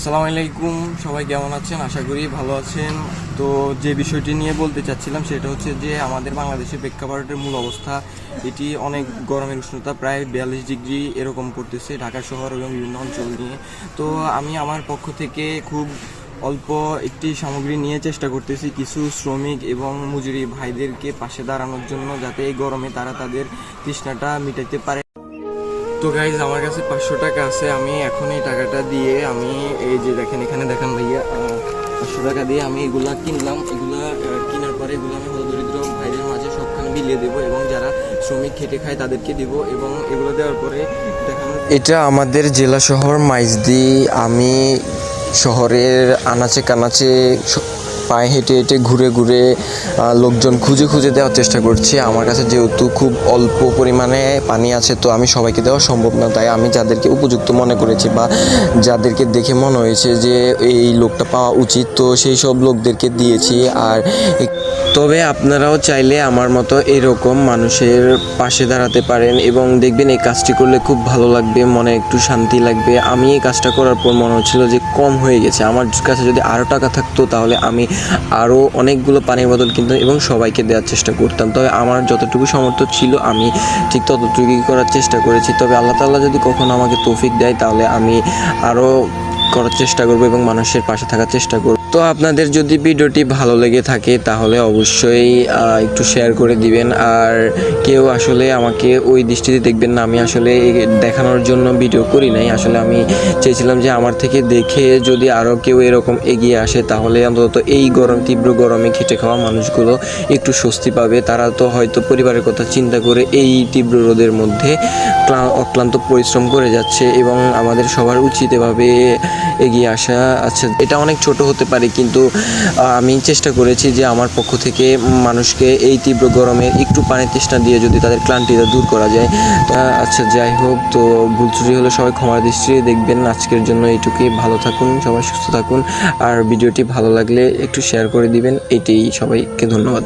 আসসালামু আলাইকুম, সবাই কেমন আছেন? আশা করি ভালো আছেন। তো যে বিষয়টি নিয়ে বলতে চাচ্ছিলাম সেটা হচ্ছে যে আমাদের বাংলাদেশের প্রেক্ষাপটের মূল অবস্থা, এটি অনেক গরমের উষ্ণতা, প্রায় বিয়াল্লিশ ডিগ্রি এরকম করতেছে ঢাকা শহর এবং বিভিন্ন অঞ্চল নিয়ে। তো আমি আমার পক্ষ থেকে খুব অল্প একটি সামগ্রী নিয়ে চেষ্টা করতেছি কিছু শ্রমিক এবং মজুরি ভাইদেরকে পাশে দাঁড়ানোর জন্য যাতে এই গরমে তারা তাদের তৃষ্ণাটা মিটাইতে পারে। তো গাইজ আমার কাছে পাঁচশো টাকা আছে। আমি এখন এই টাকাটা দিয়ে আমি এই যে দেখেন, এখানে দেখেন ভাইয়া পাঁচশো টাকা দিয়ে আমি এগুলা কিনলাম। এগুলা কেনার পরে এগুলো আমি হতদরিদ্র ভাইদের মাঝে সবখানে বিলিয়ে দেবো এবং যারা শ্রমিক খেটে খায় তাদেরকে দিব এবং এগুলো দেওয়ার পরে দেখানো এটা আমাদের জেলা শহর মাইজদি। আমি শহরের আনাচে কানাচে পায়ে হেঁটে হেঁটে ঘুরে ঘুরে লোকজন খুঁজে খুঁজে দেওয়ার চেষ্টা করছি। আমার কাছে যেহেতু খুব অল্প পরিমাণে পানি আছে, তো আমি সবাইকে দেওয়া সম্ভব না। তাই আমি যাদেরকে উপযুক্ত মনে করেছি বা যাদেরকে দেখে মনে হয়েছে যে, এই লোকটা পাওয়া উচিত, তো সেই সব লোকদেরকে দিয়েছি। আর তবে আপনারাও চাইলে আমার মতো এরকম মানুষের পাশে দাঁড়াতে পারেন এবং দেখবেন এই কাজটি করলে খুব ভালো লাগবে, মনে একটু শান্তি লাগবে। আমি এই কাজটা করার পর মনে হচ্ছিল যে কম হয়ে গেছে। আমার কাছে যদি আরও টাকা থাকতো তাহলে আমি আরও অনেকগুলো পানির বোতল কিনতাম এবং সবাইকে দেওয়ার চেষ্টা করতাম। তবে আমার যতটুকু সামর্থ্য ছিল আমি ঠিক ততটুকুই করার চেষ্টা করেছি। তবে আল্লাহ তাআলা যদি কখনো আমাকে তৌফিক দেয় তাহলে আমি আরও করার চেষ্টা করব এবং মানুষের পাশে থাকার চেষ্টা করব। তো আপনাদের যদি ভিডিওটি ভালো লেগে থাকে, তাহলে অবশ্যই একটু শেয়ার করে দিবেন। আর কেউ আসলে আমাকে ওই দৃষ্টিতে দেখবেন না, আমি আসলে দেখানোর জন্য ভিডিও করি নাই। আসলে আমি চেয়েছিলাম যে আমার থেকে দেখে যদি আরও কেউ এরকম এগিয়ে আসে, তাহলে অন্তত এই গরম, তীব্র গরমে খেটে খাওয়া মানুষগুলো একটু স্বস্তি পাবে। তারা তো হয়তো পরিবারের কথা চিন্তা করে এই তীব্র রোদের মধ্যে ক্লা- অক্লান্ত পরিশ্রম করে যাচ্ছে এবং আমাদের সবার উচিত এভাবে এগিয়ে আসা আচ্ছা এটা অনেক ছোট হতে পারে, কিন্তু আমি চেষ্টা করেছি যে আমার পক্ষ থেকে মানুষকে এই তীব্র গরমে একটু পানি তৃষ্ণা দিয়ে যদি তাদের ক্লান্তিটা দূর করা যায়। আচ্ছা যাই হোক, তো ভুল ত্রুটি হলে সবাই ক্ষমার দৃষ্টিতে দেখবেন। আজকের জন্য এইটুকুই। ভালো থাকুন, সবাই সুস্থ থাকুন। আর ভিডিওটি ভালো লাগলে একটু শেয়ার করে দিবেন। এটাই সবাইকে ধন্যবাদ।